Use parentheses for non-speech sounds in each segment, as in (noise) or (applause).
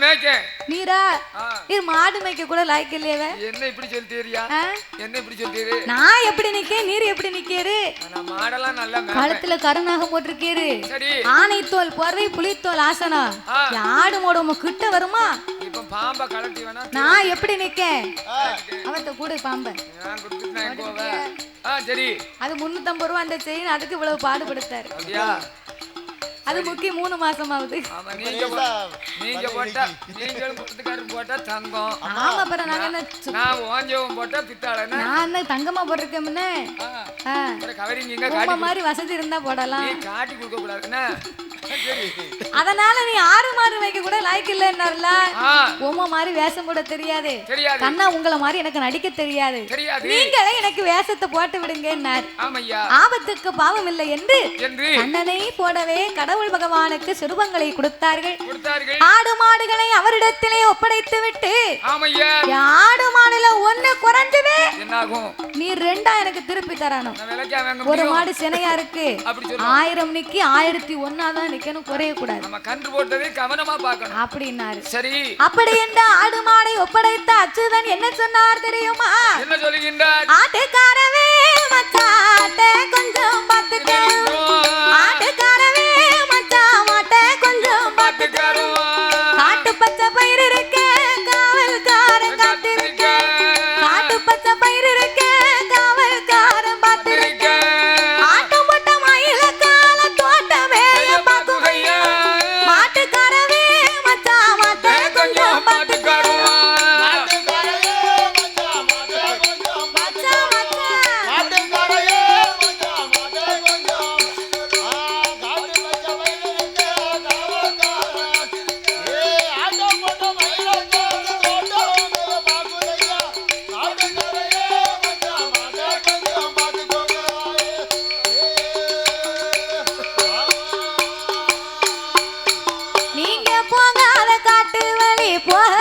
மேய்க்கேன் நீரா. இது மாடு மேய்க்க கூட லாய்க்கு இல்லையவ என்ன இப்படி சொல்லிட்டீரியா ஆ? என்ன இப்படி சொல்லிட்டீரு நான் எப்படி நிக்கேன்? நீர் எப்படி நிக்கேரு நான் மாடெல்லாம் நல்லா கழுத்துல போட்டிருக்கேரு ஆனைத்தோல் போர்வை புலித்தோல் ஆசனம் ஆ. ஆடு மாடு உங்க கிட்ட வருமா? இப்ப பாம்பை கலட்டி வேணா நான் எப்படி நிக்கேன்? அவத்த கூட பாம்ப. நான் சரி. அது முன்னூத்தம்பது ரூபா அந்த செயின் அதுக்கு இவ்வளவு பாடுபடுத்தாரு. அப்படியா? அது முக்கி மூணு மாசம் ஆகுது ஆமா நீங்க போட்டா நீங்களும் போட்டா தங்கம். ஆமா. பிற நாங்க நான் ஓஞ்சவன் போட்டா நான் தங்கமா காட்டி மாதிரி வசதி இருந்தா போடலாம். காட்டி கொடுக்க கூடாதுன்னு? அதனால நீ ஆறு மாடு வைக்க கூட ஆ. உமா மாதிரி வேஷம் போட தெரியாது. தெரியாது. கண்ணா உங்கள மாதிரி எனக்கு நடிக்க தெரியாது. தெரியாது. நீங்களே எனக்கு வேஷத்தை போட்டு ஆமையா. ஆபத்துக்கு பாவம் இல்லை என்று என்று கண்ணனை போடவே கடவுள் பகவானுக்கு சிறுபங்களை கொடுத்தார்கள். கொடுத்தார்கள். ஆடு மாடுகளை அவரிடத்திலே ஒப்படைத்து விட்டு ஆடு மாடுல ஒண்ணு குறைஞ்சது. நீ ரெண்டா எனக்கு திருப்பி தரணும். ஒரு மாடு சினையா இருக்கு. (laughs) ஆயிரம் நிக்கி ஆயிரத்தி ஒன்னாதான் நிக்கணும். குறைய கூடாது நம்ம கன்று போட்டதை கவனமா பார்க்கணும். அப்படின்னாரு சரி. அப்படி என்ற ஆடு மாடை ஒப்படைத்த அச்சுதன் என்ன சொன்னார் தெரியுமா? என்ன சொல்லுகின்றார்? ஆட்டுக்காரவே மச்சாட்ட கொஞ்சம் பார்த்துக்க. ஆட்டுக்காரவே மச்சான் மாட்ட கொஞ்சம் பார்த்துக்க. போகாத காட்டு வழி போக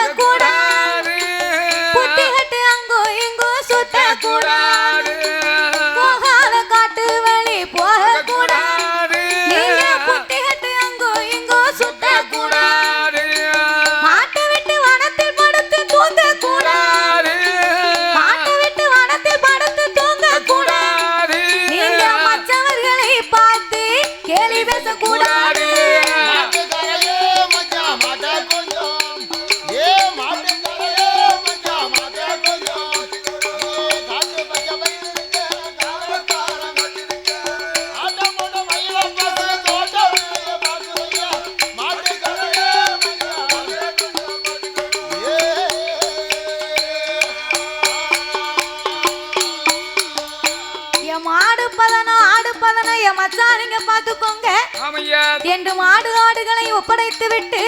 என்று மாடு ஆடுகளை ஒப்படைத்து விட்டு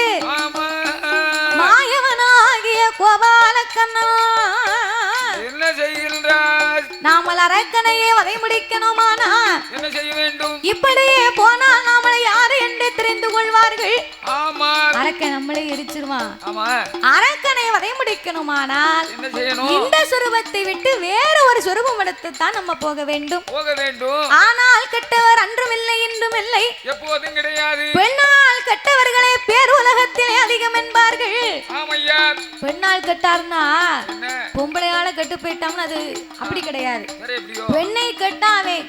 மாயவனாகிய கோபாலக்கண்ணா. என்ன செய்கின்றார் நாமல் அரக்கனையே வதை முடிக்கணுமானா? என்ன செய்ய வேண்டும்? இப்படியே போனால் நாமளை யாரு என்று தெரிந்து கொள்வார்கள்? ஆமா அரக்கன் நம்மளை எரிச்சிருவான். ஆமா. அரக்கனை வதை முடிக்கணுமானால் இந்த சுரூபத்தை விட்டு வேற ஒரு சுரூபம் எடுத்து தான் நம்ம போக வேண்டும். போக வேண்டும். ஆனால் கெட்டவர் அன்றும் இல்லை இன்றும் இல்லை எப்போதும் கிடையாது. பெண்ணால் பெண்ணால் கெட்டார்னா என்ன? பொம்பளையால கெட்டு போயிட்டான்னு அது அப்படி கிடையாது. பெண்ணை கெட்டா அவன்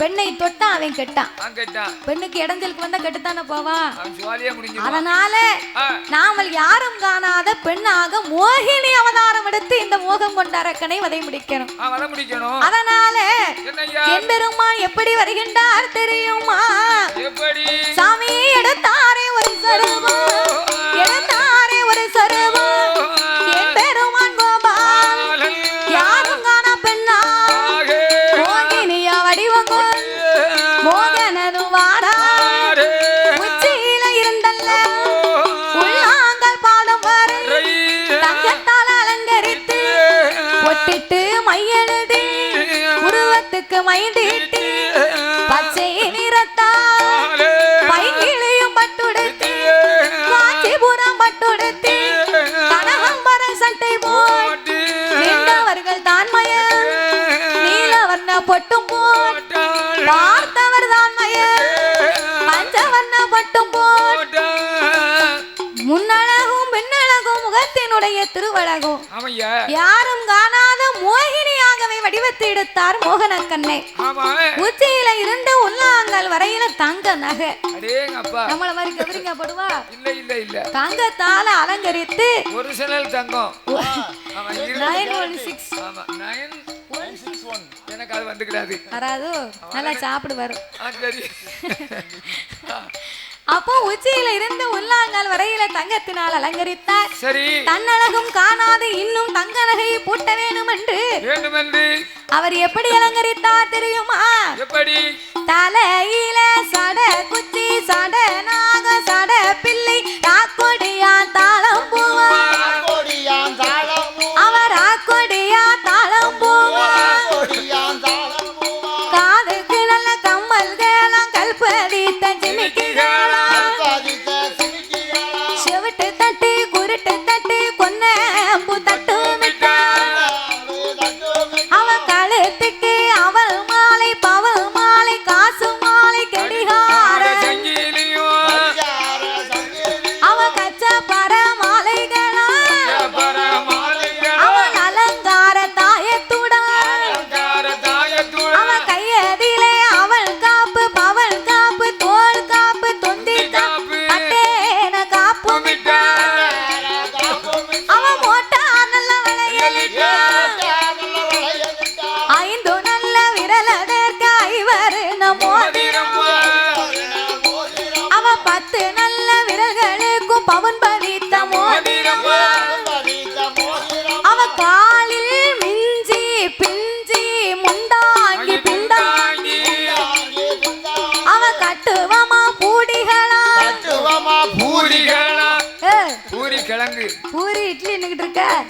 பெண்ணை தொட்டா அவன் கெட்டான். பெண்ணுக்கு இடைஞ்சலுக்கு வந்தா கெட்டுத்தானே முடிஞ்சு அதனால நாமல் யாரும் காணாத பெண்ணாக மோகினி அவதாரம் எடுத்து இந்த மோகம் கொண்ட அரக்கனை வதை முடிக்கணும். அதனால என் பெருமான் எப்படி வருகின்றார் தெரியுமா? சாமி எடுத்தாரே ஒரு சருவம். எடுத்தாரே ஒரு சருவம். ஆமையா. யாரும் காணாத மோகினியாகவே வடிவத்தை எடுத்தார் மோகனக்கண்ணை ஆமா. உச்சியில இருந்து உள்ளாங்கல் வரையில தங்க நகை. நம்மள மாதிரி கவரிங்க படுவா இல்ல இல்ல இல்ல. தங்கத்தால அலங்கரித்து ஒரு சிலல் தங்கம் நைன் ஒன் சிக்ஸ் நைன் எனக்கு அது வந்துக்கிறாது வராது? நல்லா சாப்பிடு வரும் ஆ சரி. (laughs) அப்போ உச்சியில இருந்து உள்ளாங்கல் வரையில தங்கத்தினால் அலங்கரித்தார். சரி. தன்னழகும் காணாது இன்னும் தங்க நகையை பூட்ட வேணும் என்று வேண்டுமென்று. அவர் எப்படி அலங்கரித்தார் தெரியுமா? எப்படி? தலையில சட குச்சி சட நாக சட பிள்ளை ராக்கொடியா தாளம் பூவா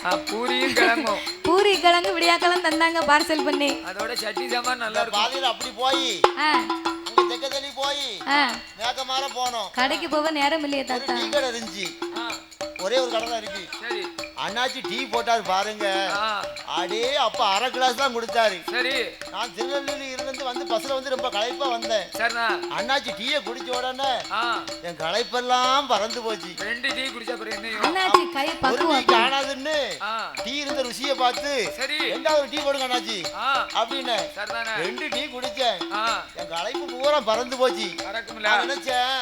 பூரியும் கிழங்கும். பூரி கிழங்கு விடியாக்கெல்லாம் தந்தாங்க பார்சல் பண்ணி. அதோட சட்டி சாம்பார் நல்லா இருக்கும். பாதியில அப்படி போய் ஆ, அங்க தெக்க தள்ளி போய் மேக்கமார போனோம். கடைக்கு போக நேரம் இல்லையே ஒரு தாத்தா ஒரே ஒரு கடை தான் இருக்கு. சரி. அண்ணாச்சி டீ போட்டாரு பாருங்க. அடே அப்ப அரை கிளாஸ் தான் கொடுத்தாரு. சரி. நான் திருநெல்வேலி இருந்து வந்து பஸ்ல வந்து ரொம்ப களைப்பா வந்தேன். சரிண்ணா. அண்ணாச்சி டீயை குடிச்ச உடனே என் களைப்பெல்லாம் பறந்து போச்சு. ரெண்டு டீ குடிச்ச அண்ணாச்சி கை ஒரு டீ பக்குவம் காணாதுன்னு டீ இருந்த ருசியை பார்த்து சரி. ரெண்டாவது டீ போடுங்க அண்ணாச்சி. அப்படின்னு சரிதானே. ரெண்டு டீ குடிச்சேன். என் களைப்பு பூரா பறந்து போச்சு. நினைச்சேன்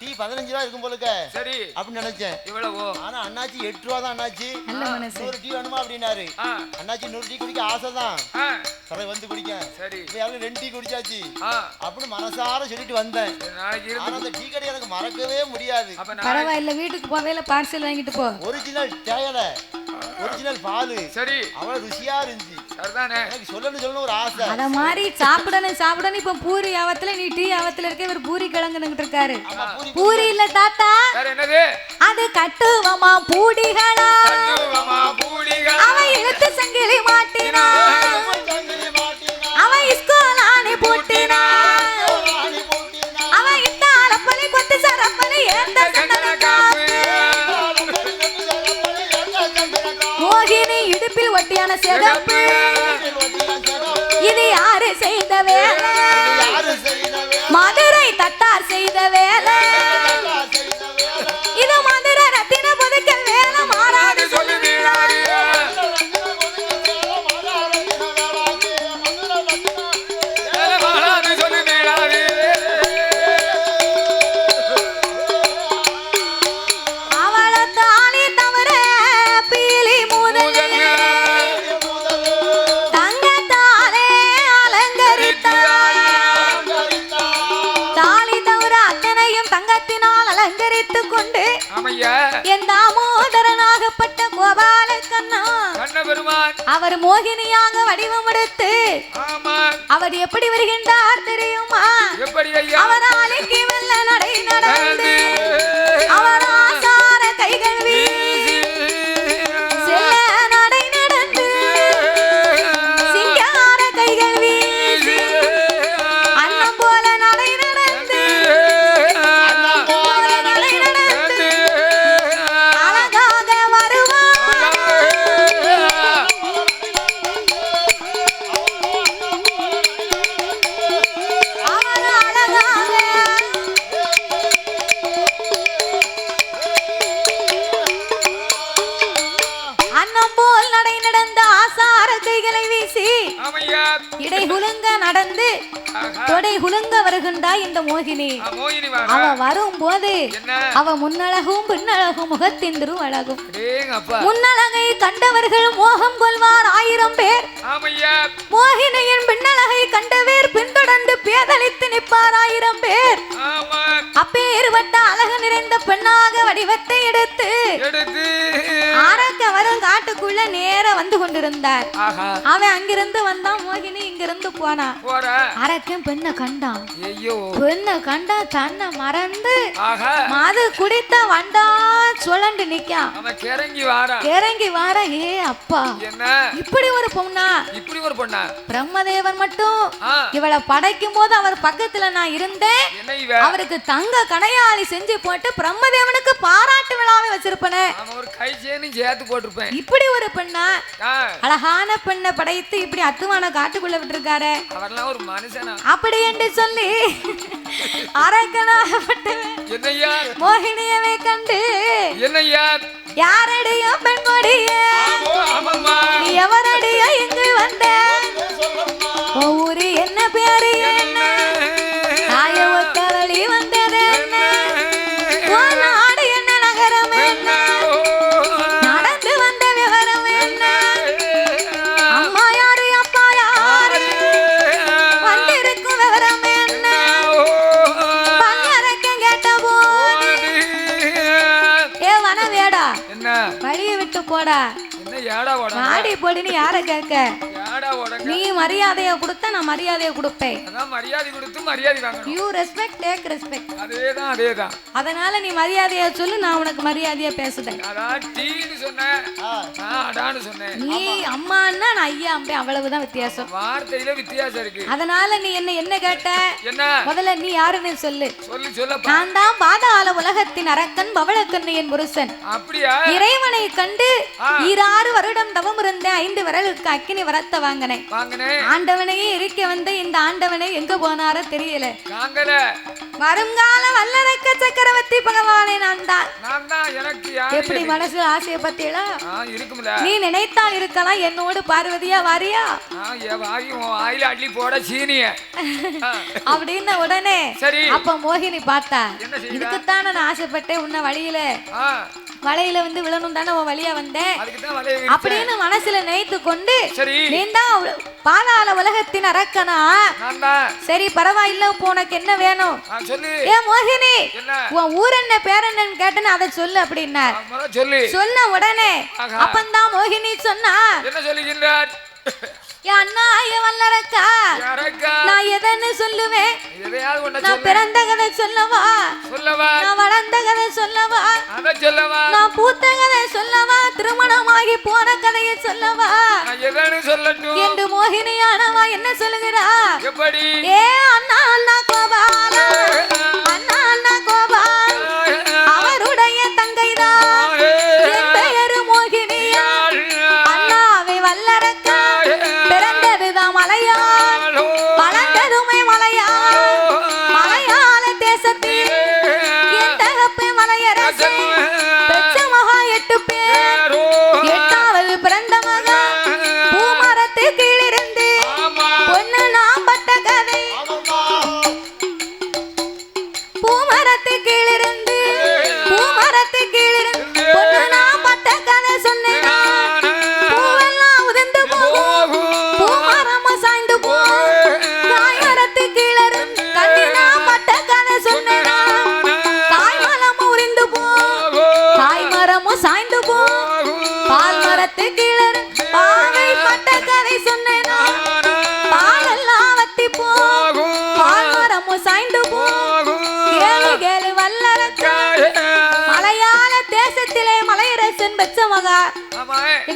டீ பதினஞ்சு ரூபா இருக்கும் போலுக்க சரி. அப்படின்னு நினைச்சேன். இவ்வளவோ. ஆனா அண்ணாச்சி எட்டு ரூபா தான் அண்ணாச்சி. நல்ல மனசு. நூறு டீ வேணுமா அப்படின்னாரு. ஆ. அண்ணாச்சி நூறு டீ குடிக்க ஆசை தான் ஆ. சரி வந்து குடிக்க சரி. இப்ப யாரும் ரெண்டு டீ குடிச்சாச்சு. அப்படின்னு மனசார சொல்லிட்டு வந்தேன். ஆனா அந்த டீ கடை எனக்கு மறக்கவே முடியாது. பரவாயில்ல வீட்டுக்கு போவேல பார்சல் வாங்கிட்டு போ. ஒரிஜினல் தேயலை ஒரிஜினல் பால். சரி. அவ்வளவு ருசியா இருந்துச்சு. சரிதானே? எனக்கு சொல்லணும் சொல்லணும் ஒரு ஆசை. அத மாதிரி சாப்பிடணும் சாப்பிடணும். இப்ப பூரி ஆவத்துல நீ டீ ஆவத்துல இருக்க இவர் பூரி கிழங்குனுகிட்டு இருக்காரு. பூரி இல்ல தாத்தா. என்னது? அது கட்டுவமா பூடிகளா? அவன் இழுத்து சங்கிலி மாட்டினா? அவன் பூட்டினா ராணி பூட்டினா, அவன் இத்தால பலி கொத்து சரப்பலி சந்திரகா, மோகினி இடுப்பில் ஒட்டியான சிகப்பு. எப்படி வருகின்றார் அவ முன்னழகும் பின்னழகும் முகத்தின் திருவழகும். முன்னழகை கண்டவர்கள் மோகம் கொள்வார் ஆயிரம் பேர். மோகினியின் பின்னழகை கண்டவேர் பின்தொடர்ந்து பேதலித்து நிற்பார் ஆயிரம் பேர். அப்பேறுபட்ட அழகு நிறைந்த பெண்ணாக வடிவத்தை எடுத்து காட்டுக்குள்ள நேர வந்து கொண்டிருந்தார். அவன் அங்கிருந்து வந்தான் மோகினி இங்கிருந்து போனா. போற. அரக்கன் பெண்ணை கண்டான். பெண்ணை கண்டா தன்னை மறந்து மது குடித்த வண்டா சுழண்டு நிக்கான். இறங்கி வார. ஏ அப்பா என்ன? இப்படி ஒரு பொண்ணா? இப்படி ஒரு பொண்ணா? பிரம்மதேவன் மட்டும்? இவளை படைக்கும் போது அவர் பக்கத்துல நான் இருந்தேன். அவருக்கு தங்க கடையாளி செஞ்சு போட்டு பிரம்மதேவனுக்கு பாராட்டு விழாவை வச்சிருப்பனே. அவன் இப்படி ஒரு பெண்ணா? அழகான பெண்ணை படைத்து இப்படி அத்துவான காட்டுக்குள்ள விட்டுருக்காரு. அவர்லாம் ஒரு மனுஷனா? அப்படி என்று சொல்லி அரக்கனாகப்பட்டவன் என்னய்யா மோகினியவை கண்டு யாரடியோ பெண் கொடியே எவரடியோ இங்கு வந்த? ஊரு என்ன பேரு? என்ன போடுன்னு யார கேட்க? நீ மரியாதையை கொடுத்தா நான் மரியாதையை கொடுப்பேன். அதான் மரியாதை கொடுத்து மரியாதை வாங்கணும். யூ ரெஸ்பெக்ட் டேக் ரெஸ்பெக்ட் அதேதான் அதேதான். அதனால நீ மரியாதையை சொல்லு நான் உனக்கு மரியாதையா பேசுதேன். அதான் டீன்னு சொன்னேன் ஆ, நான் அடான்னு சொன்னேன் நீ அம்மான்னா நான் ஐயா அம்பே அவ்வளவுதான் வித்தியாசம். வார்த்தையில வித்தியாசம் இருக்கு. அதனால நீ என்ன என்ன கேட்ட? என்ன? முதல்ல நீ யாருன்னு சொல்லு. சொல்லு சொல்லப்பா. நான் தான் பாதாள உலகத்தின் அரக்கன் பவளக்கண்ணையின் புருஷன். அப்படியா? இறைவனை கண்டு ஆ. ஈராறு வருடம் தவம் இருந்த ஐந்து விரலுக்கு அக்கினி வரத்த வாங்கினேன். ஆண்டவனையே இருக்க வந்த இந்த ஆண்டவனை எங்க போனாரோ தெரியல. வருங்கால வல்லரக்க சக்கரவர்த்தி பகவானே நான் தான். எப்படி மனசு ஆசைய பத்தியலா நீ நினைத்தால் இருக்கலாம் என்னோடு பார்வதியா வாரியா? அள்ளி போட சீனிய. அப்படின்னு உடனே அப்ப மோகினி பார்த்தா? இதுக்குத்தானே நான் ஆசைப்பட்டேன் உன்னை வழியில. வலையில வந்து விழணும் தானே உன் வழியா வந்தேன். அப்படின்னு மனசுல நினைத்து கொண்டு நீந்தான் பாதாள உலகத்தின் அரக்கனா. சரி பரவாயில்ல உனக்கு என்ன வேணும்? ஏ மோகினி உன் ஊர் என்ன பேர் என்னன்னு கேட்டேன்னு அதை சொல்லு சொல்லு. சொன்ன உடனே. அப்பந்தான் மோகினி சொன்னா என்ன சொல்லுகின்றார்? நான் எதன்னு சொல்லுவேன் நான் பிறந்த கதை சொல்லவா? சொல்லவா? நான் வளர்ந்த கதை சொல்லவா? சொல்லவா? நான் பூத்த கதை சொல்லவா? திருமணமாகி போன கதையை சொல்லவா? என்று மோகினியானவா என்ன சொல்லுகிறா? எப்படி? ஏ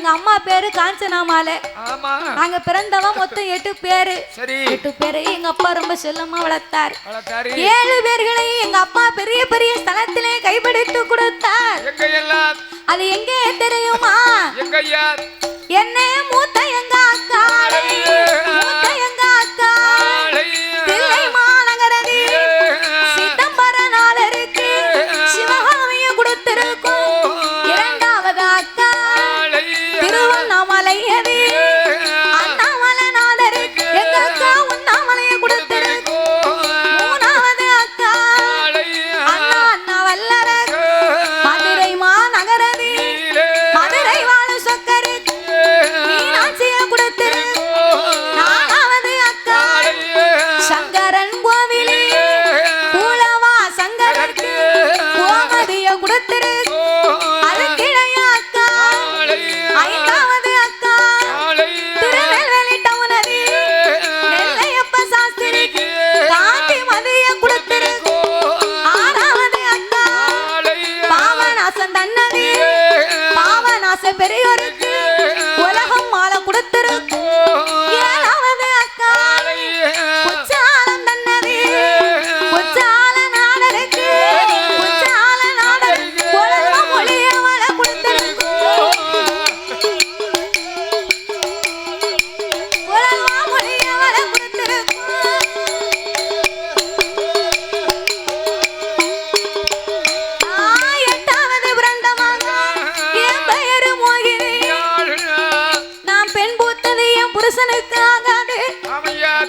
எங்க அம்மா பேரு காஞ்சனாமாலை. ஆமா. நாங்க பிறந்தவ மொத்தம் எட்டு பேரு. எட்டு பேரை எங்க அப்பா ரொம்ப செல்லமா வளர்த்தார். ஏழு பேர்களையும் எங்க அப்பா பெரிய பெரிய ஸ்தலத்திலே கைப்பிடித்து கொடுத்தார். அது எங்கே தெரியுமா? என்ன மூத்த எங்க அக்கா?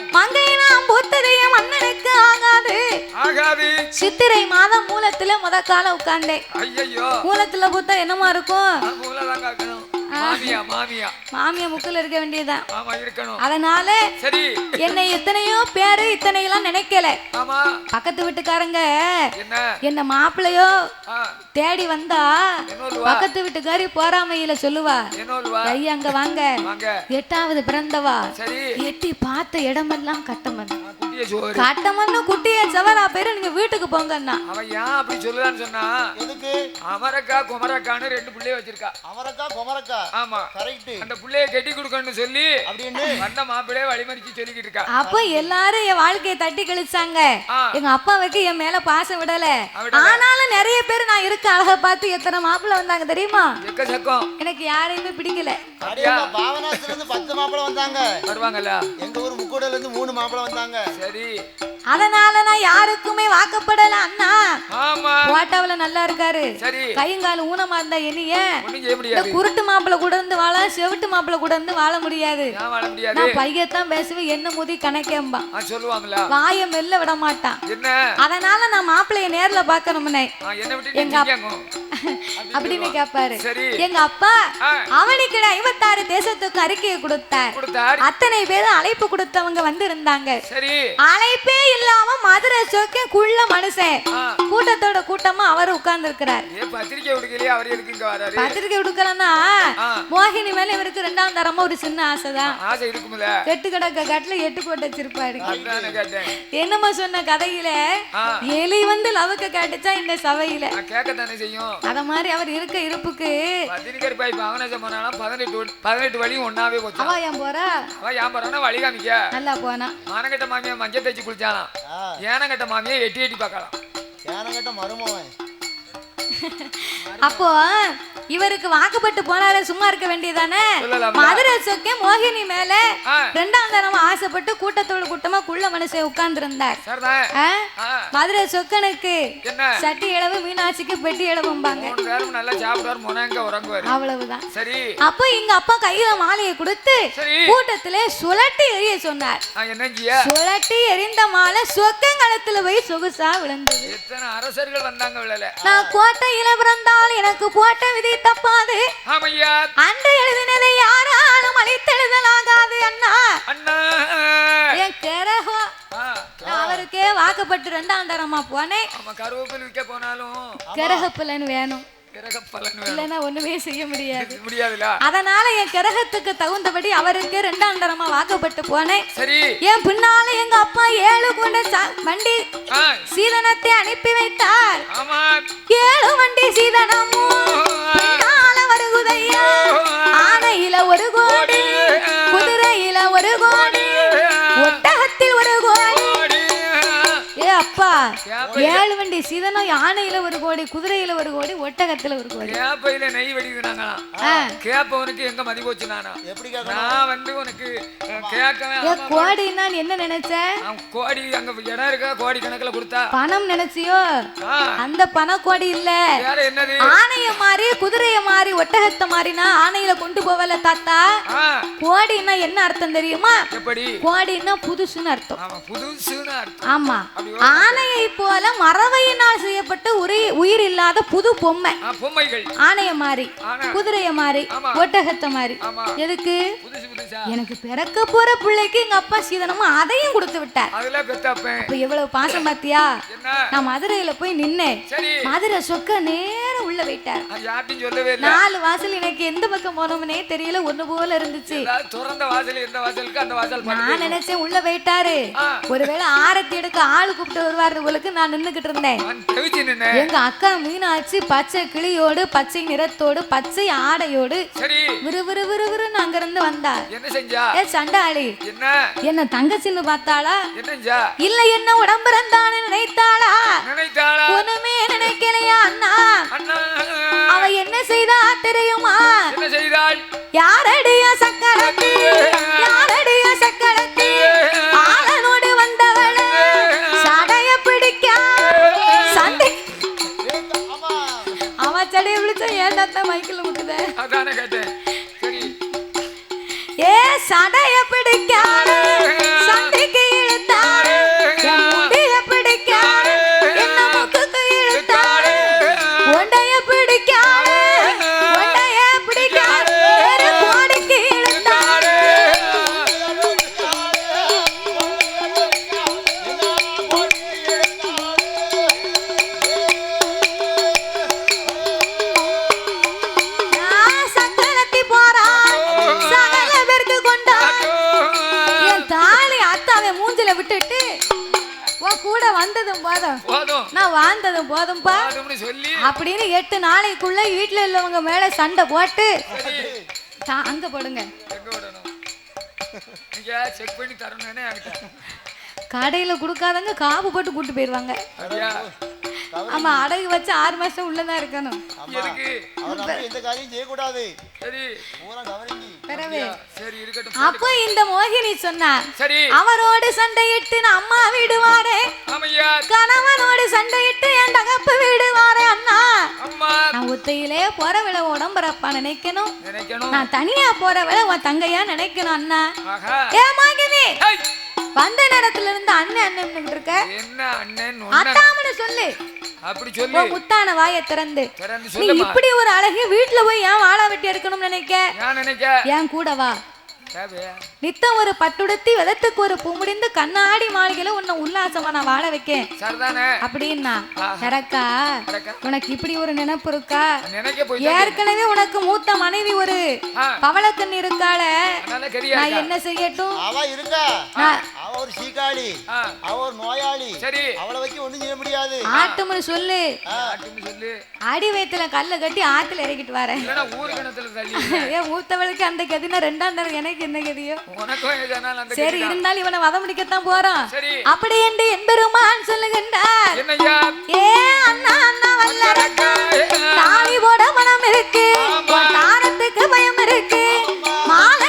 மங்கை நான் பூத்தது என் மன்னனுக்கு ஆகாது. ஆகாது. சித்திரை மாதம் மூலத்துல முத கால உட்கார்ந்தேன். மூலத்துல பூத்தா என்னமா இருக்கும்? மாமியா மாமியா. மாமியா முக்குல இருக்க வேண்டியதுதான். ஆமா இருக்கணும். அதனால சரி. என்னை எத்தனையோ பேரு இத்தனை எல்லாம் நினைக்கல. ஆமா. பக்கத்து வீட்டுக்காரங்க என்ன? என்ன மாப்பிள்ளையோ ஆ, தேடி வந்தா பக்கத்து வீட்டுக்காரி போறாமையில சொல்லுவா ஐயா அங்க வாங்க. எட்டாவது பிறந்தவா? எட்டி பார்த்த இடமெல்லாம் கட்டமன் குட்டிய சோறு. கட்டமன்னு குட்டிய சவரா பேரு நீங்க வீட்டுக்கு போங்கண்ணா. அவன் ஏன் அப்படி சொல்லுதான்னு சொன்னா எதுக்கு? அமரக்கா குமரக்கான்னு ரெண்டு பிள்ளைய வச்சிருக்கா. அவரக்கா குமரக்கா? ஆமா. கரெக்ட் அந்த பிள்ளைய கட்டி கொடுக்கணும்னு சொல்லி அப்படின்னு வந்த மாப்பிள்ளைய வழிமறிச்சு சொல்லிக்கிட்டு இருக்கா. அப்ப எல்லாரும் என் வாழ்க்கையை தட்டி கழிச்சாங்க. எங்க அப்பாவுக்கு என் மேல பாசம் விடல. ஆனாலும் நிறைய பேர் நான் இருக்க அழக பார்த்து எத்தனை மாப்பிள்ளை வந்தாங்க தெரியுமா? எனக்கு யாரையுமே பிடிக்கல. பாவனாசுல இருந்து பத்து மாப்பிளை வந்தாங்க. வருவாங்கல்ல? எங்க ஊர் முக்கூடல இருந்து மூணு மாப்பிளை வந்தாங்க. சரி. அதனால நான் யாருக்குமே வாக்கப்படல அண்ணா. ஆமா. போட்டாவுல நல்லா இருக்காரு. கையங்கால ஊனமா இருந்தா என்னைய? இந்த குருட்டு மாப்பிள்ளை கூட இருந்து வாழ செவிட்டு மாப்பிள்ளை கூட இருந்து வாழ முடியாது. நான் பையத்தான் பேசுவேன் என்ன முதி கணக்கேம்பா. வாய மெல்ல விட மாட்டான். அதனால நான் மாப்பிள்ளைய நேர்ல விட்டு எங்க (laughs) அப்படின்னு கேட்பாரு சரி. எங்க அப்பா. அவனுக்கு ஐம்பத்தாறு தேசத்துக்கு அறிக்கையை கொடுத்தார். கொடுத்தார். அத்தனை பேரும் அழைப்பு கொடுத்தவங்க வந்து இருந்தாங்க அழைப்பே இல்லாம மதுரை சோக்கே குள்ள மனுஷன். கூட்டத்தோட கூட்டமா அவர் உட்கார்ந்து இருக்கிறார் பத்திரிக்கை ஆ. மோகினி மேல இவருக்கு ரெண்டாம் தரமா ஒரு சின்ன ஆசைதான். ஆசை இருக்கும்ல. எட்டு கிடக்க கட்டுல எட்டு போட்டு வச்சிருப்பாரு. என்னம்மா சொன்ன கதையில. எலி வந்து லவுக்க காட்டுச்சா இந்த சபையில? நான் கேட்கத்தானே செய்யும். அத மாதிரி அவர் இருக்க இருப்புக்கு பதினெட்டு வழியும் ஒன்னாவே போச்சு. அவ ஏன் போறா? அவன் ஏன் போறான்னா வழி காமிக்க. நல்லா போனா. மானங்கட்ட மாமியா மஞ்சள் தேய்ச்சி குளிச்சாலாம் ஆ, ஏனங்கட்ட மாமியை எட்டி எட்டி பார்க்கலாம் ஏனங்கட்ட மருமவன். (laughs) அப்போ இவருக்கு வாக்குப்பட்டு போனாலே சும்மா இருக்க வேண்டியதானே. மதுரை சொக்கே மோகினி மேல. ரெண்டாம் தரமா ஆசைப்பட்டு கூட்டத்தோட கூட்டமா குள்ள மனுஷன் உட்கார்ந்து இருந்தார் மதுரை சொக்கனுக்கு சட்டி இளவு மீனாட்சிக்கு பெட்டி இளவும்பாங்க அவ்வளவுதான். சரி. அப்போ எங்க அப்பா கையில மாலையை கொடுத்து கூட்டத்திலே சுழட்டி எறிய சொன்னார். சுழட்டி எறிந்த மாலை சொக்கங்களத்துல போய் சொகுசா விழுந்தது. அரசர்கள் வந்தாங்க நான் கோட்டையில பிறந்தால் எனக்கு போட்ட விதி தப்பாது. அன்று எழுதினதை யாராலும் அழித்தெழுதலாகாது அண்ணா. அண்ணா. என் கிரகம் அவருக்கே வாக்கப்பட்டு ரெண்டாம் தரமா போனேன். கருவேப்பில் விற்க போனாலும். கிரகப்புலன்னு வேணும். கிரக பலன் வேணும். இல்லைன்னா ஒண்ணுமே செய்ய முடியாது. முடியாதுல? அதனால என் கிரகத்துக்கு தகுந்தபடி அவருக்கு ரெண்டாம் தரமா வாக்கப்பட்டு போனேன். சரி. என் பின்னால எங்க அப்பா ஏழு கொண்ட வண்டி சீதனத்தை அனுப்பி வைத்தார். ஏழு வண்டி சீதனமும் பின்னால வருகுதையா? ஆனையில ஒரு கோடி குதிரையில ஒரு கோடி. ஏழு வண்டி சீதனம் யானையில ஒரு கோடி குதிரையில ஒரு கோடி ஒட்டகத்துல ஒரு கோடி. கேப்பையில நெய் வெடிக்கிறாங்களாம் ஆ. கேப்பவனுக்கு எங்க மதி போச்சு நானா நான் வந்து உனக்கு அஹ், கேட்கவே ஏ ஆமா, கோடின்னா நீ என்ன நினைச்ச? கோடி அங்க இடம் இருக்கா? கோடி கணக்குல கொடுத்தா? பணம் நினைச்சியோ? அந்த பண கோடி இல்ல. வேற என்னது? ஆனைய மாறி குதிரைய மாறி ஒட்டகத்தை மாறினா ஆனையில கொண்டு போவல தாத்தா? ஆ, கோடின்னா என்ன அர்த்தம் தெரியுமா? எப்படி? கோடின்னா புதுசுன்னு அர்த்தம். புதுசுன்னு அர்த்தம். ஆமா. அப்படி ஆனையை போல மறவையினால் செய்யப்பட்ட உயிர் இல்லாத புது பொம்மை. ஆ, பொம்மைகள். ஆனைய மாறி குதிரைய மாறி. ஒட்டகத்தை ஆமா. எதுக்கு? எனக்கு பிறக்க போற பிள்ளைக்கு எங்க அப்பா சீதனமா அதையும் கொடுத்து விட்டார். இப்ப எவ்வளவு பாசம் பாத்தியா? நான் மதுரையில போய் நின்னேன். மதுரை சொக்க நேரம் உள்ள போயிட்டார். நாலு வாசல் எனக்கு எந்த பக்கம் போனோம்னே தெரியல. ஒண்ணு போல இருந்துச்சு. ஏதாவது திறந்த வாசல் எந்த வாசலுக்கு அந்த வாசல் நான் நினைச்சேன் உள்ள போயிட்டாரு. ஒருவேளை ஆரத்தி எடுக்க ஆளு கூப்பிட்டு வருவாரு உங்களுக்கு நான் நின்னுகிட்டு இருந்தேன். நான் எங்க அக்கா மீனாட்சி பச்சை கிளியோடு பச்சை நிறத்தோடு பச்சை ஆடையோடு சரி. விறு விறு விறு விறுன்னு அங்கிருந்து வந்தா. என்ன செஞ்சா? ஏ சண்டாளி. என்ன? என்ன தங்கச்சின்னு பார்த்தாளா? என்ன செஞ்சா? இல்ல என்ன உடம்பிறந்தான்னு நினைத்தாளா? நினைத்தாளா? ஒண்ணுமே நினைக்கலையா அண்ணா? அவ என்ன செய்தா தெரியுமா? என்ன செய்தாள்? யாரடிய சக்கரத்தி? யாரடிய got அப்படின்னு எட்டு நாளைக்குள்ள வீட்டுல உள்ளவங்க மேல சண்டை போட்டு அங்க போடுங்க. கடையில கொடுக்காதவங்க காப்பு போட்டு கூட்டு போயிருவாங்க. ஆமா அடகு வச்சு ஆறு மாசம் உள்ளதான் இருக்கணும். அப்போ இந்த மோகினி சொன்னா சரி. அவரோடு சண்டையிட்டு அம்மா விடுவாரே. கணவனோடு சண்டையிட்டு என் தகப்பு விடுவாரே அண்ணா. அம்மா. நான் ஒத்தையிலே போறவள உடம்புறப்பா நினைக்கணும். நான் தனியா போறவள உன் தங்கையா நினைக்கணும் அண்ணா. ஆஹா. ஏ மோகினி! வந்த நேரத்துல இருந்து அண்ணன் அண்ணன் இருக்க அத்தாமனு சொல்லு. அப்படி சொல்லு. முத்தான வாயை திறந்து. திறந்து நீ சொல்லுமா இப்படி ஒரு அழகு வீட்டுல போய் ஏன் வாழா வெட்டி எடுக்கணும்னு நினைக்க? நான் நினைக்க? ஏன் கூட வா. நித்தம் ஒரு பட்டுடுத்தி விதத்துக்கு ஒரு பூ முடிந்து கண்ணாடி மாளிகையில உன்னை உல்லாசமா நான் வாழ வைக்கேன். சரிதானே? அப்படின்னா. எனக்கா கரெக்டா? உனக்கு இப்படி ஒரு நினைப்பு இருக்கா? நினைக்க போய் ஏற்கனவே உனக்கு மூத்த மனைவி ஒரு. பவளக்கண் இருக்காள. நான் என்ன செய்யட்டும்? அவர் சீகாளி அவர் நோயாளி. சரி. அவளை வச்சு ஒண்ணும் செய்ய முடியாது. ஆட்டும்னு சொல்லு. சொல்லு. அடி வயத்துல கல்ல கட்டி ஆத்துல இறக்கிட்டு வர ஏன் ஊத்தவளுக்கு அந்த கதினா ரெண்டாம் நேரம் எனக்கு என்ன கதியோ? சரி இருந்தாலும் இவனை வதம் முடிக்கத்தான் போறான் அப்படி என்று என் பெருமான் சொல்லுகின்றார் ஏ அண்ணா அண்ணா வல்லரக்கா தாவி போட மனம் இருக்கு. தாரத்துக்கு பயம் இருக்கு. மாலை